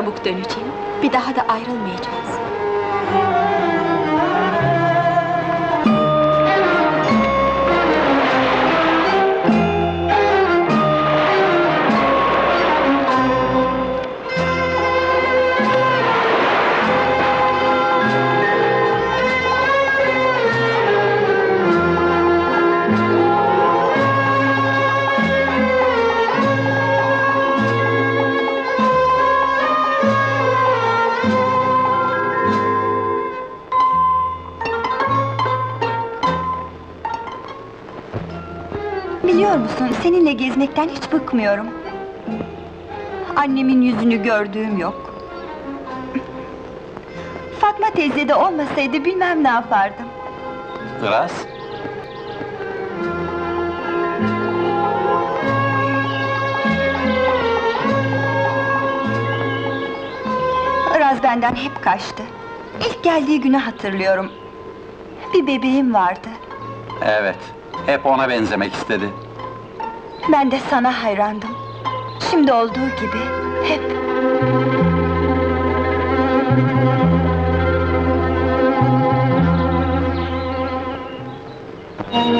Çabuk döneceğim. Bir daha da ayrılmayacağız. Seninle gezmekten hiç bıkmıyorum. Annemin yüzünü gördüğüm yok. Fatma teyze de olmasaydı bilmem ne yapardım. Iraz, Iraz benden hep kaçtı. İlk geldiği günü hatırlıyorum. Bir bebeğim vardı. evet. Hep ona benzemek istedi. Ben de sana hayrandım. Şimdi olduğu gibi hep. Ak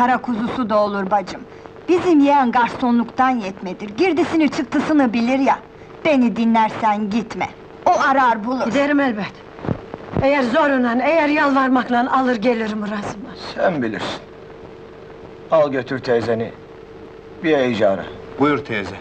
kara kuzusu da olur bacım. Bizim yeğen garsonluktan yetmedir. Girdisini çıktısını bilir ya. Beni dinlersen gitme. O arar bulur. Giderim elbet. Eğer zorla, eğer yalvarmakla alır gelirim Razım'a. Sen bilirsin. Al götür teyzeni. Bir heyecanı. Buyur teyze.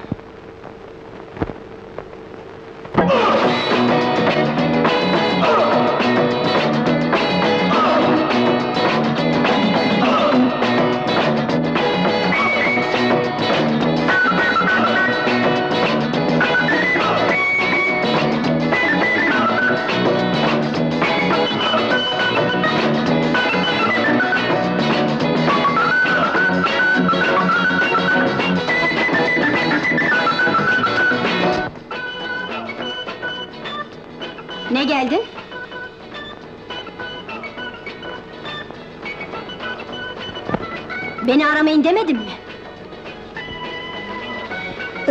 Geldin? Beni aramayın demedim mi?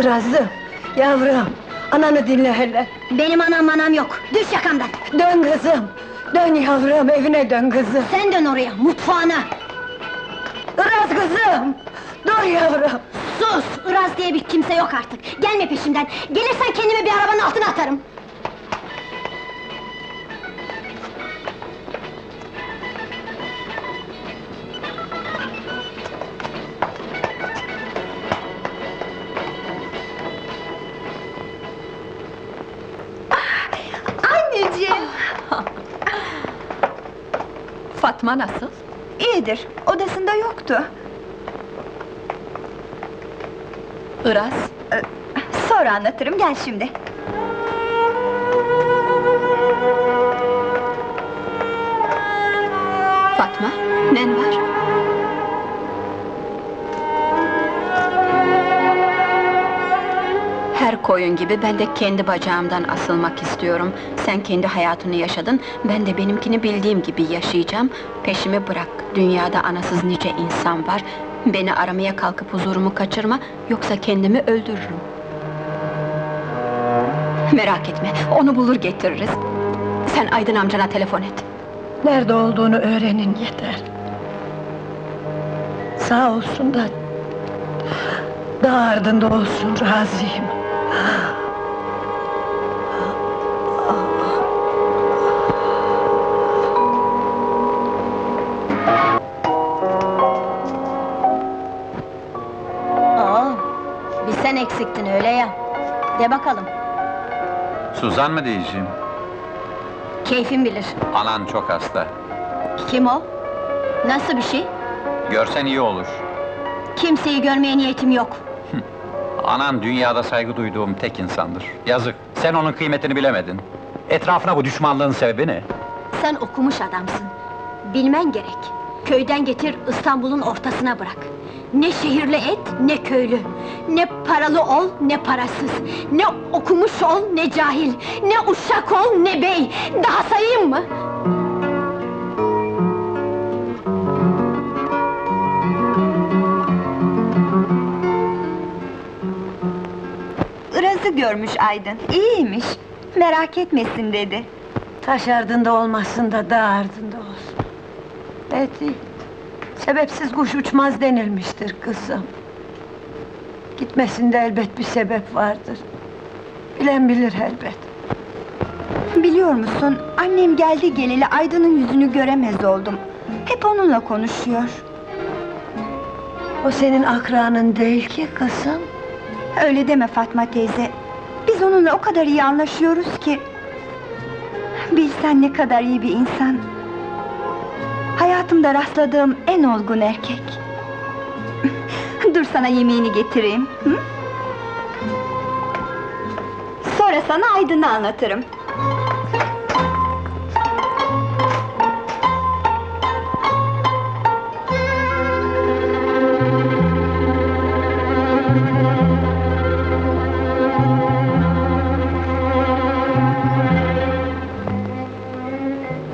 Razım, yavrum, ananı dinle hele. Benim anam manam yok. Düş yakamdan. Dön kızım, dön yavrum, evine dön kızım. Sen dön oraya, mutfağına. Iraz kızım, dur yavrum. Sus! Iraz diye bir kimse yok artık. Gelme peşimden. Gelirsen kendimi bir arabanın altına atarım. Fatma nasıl? İyidir, odasında yoktu. Iraz, Sonra anlatırım, gel şimdi. Fatma, nen var? Her koyun gibi ben de kendi bacağımdan asılmak istiyorum. Sen kendi hayatını yaşadın, ben de benimkini bildiğim gibi yaşayacağım. Peşimi bırak, dünyada anasız nice insan var. Beni aramaya kalkıp huzurumu kaçırma, yoksa kendimi öldürürüm. Merak etme, onu bulur getiririz. Sen Aydın amcana telefon et. Nerede olduğunu öğrenin yeter. Sağ olsun da... ...daha ardında olsun razıyım. Oo, bir sen eksiktin öyle ya. De bakalım, Suzan mı diyeceğim? keyfin bilir. Anan çok hasta. Kim o? Nasıl bir şey? Görsen iyi olur. Kimseyi görmeye niyetim yok. Anan dünyada saygı duyduğum tek insandır. Yazık, sen onun kıymetini bilemedin. Etrafına bu düşmanlığın sebebi ne? Sen okumuş adamsın. Bilmen gerek. Köyden getir, İstanbul'un ortasına bırak. Ne şehirli et, ne köylü. Ne paralı ol, ne parasız. Ne okumuş ol, ne cahil. Ne uşak ol, ne bey. Daha sayayım mı? Iraz'ı görmüş Aydın, iyiymiş. Merak etmesin dedi. Taş ardında olmasın da dağ ardında olsun. İyi. Sebepsiz kuş uçmaz denilmiştir kızım. Gitmesinde elbet bir sebep vardır. Bilen bilir elbet. Biliyor musun, annem geldi geleli Aydın'ın yüzünü göremez oldum. Hep onunla konuşuyor. O senin akranın değil ki kızım. Öyle deme Fatma teyze. Biz onunla o kadar iyi anlaşıyoruz ki... Bilsen ne kadar iyi bir insan. Hayatımda rastladığım en olgun erkek. Dur sana yemeğini getireyim. Hı? Sonra sana Aydın'ı anlatırım.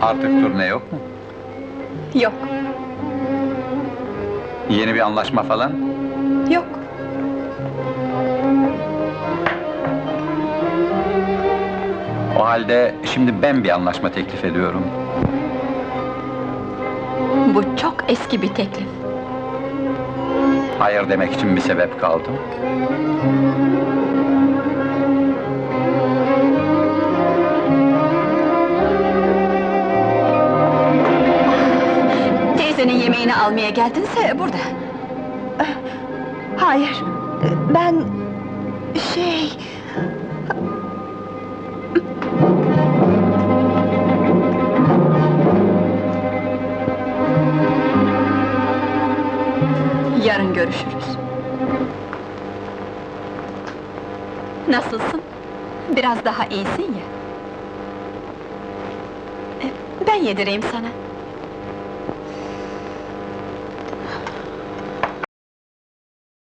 Artık turne yok mu? Yok, Yeni bir anlaşma falan? yok. O halde şimdi ben bir anlaşma teklif ediyorum. Bu çok eski bir teklif. Hayır demek için bir sebep kaldı. Geldinse burada. Hayır, ben... Şey... Yarın görüşürüz. Nasılsın? Biraz daha iyisin ya. E, Ben yedireyim sana.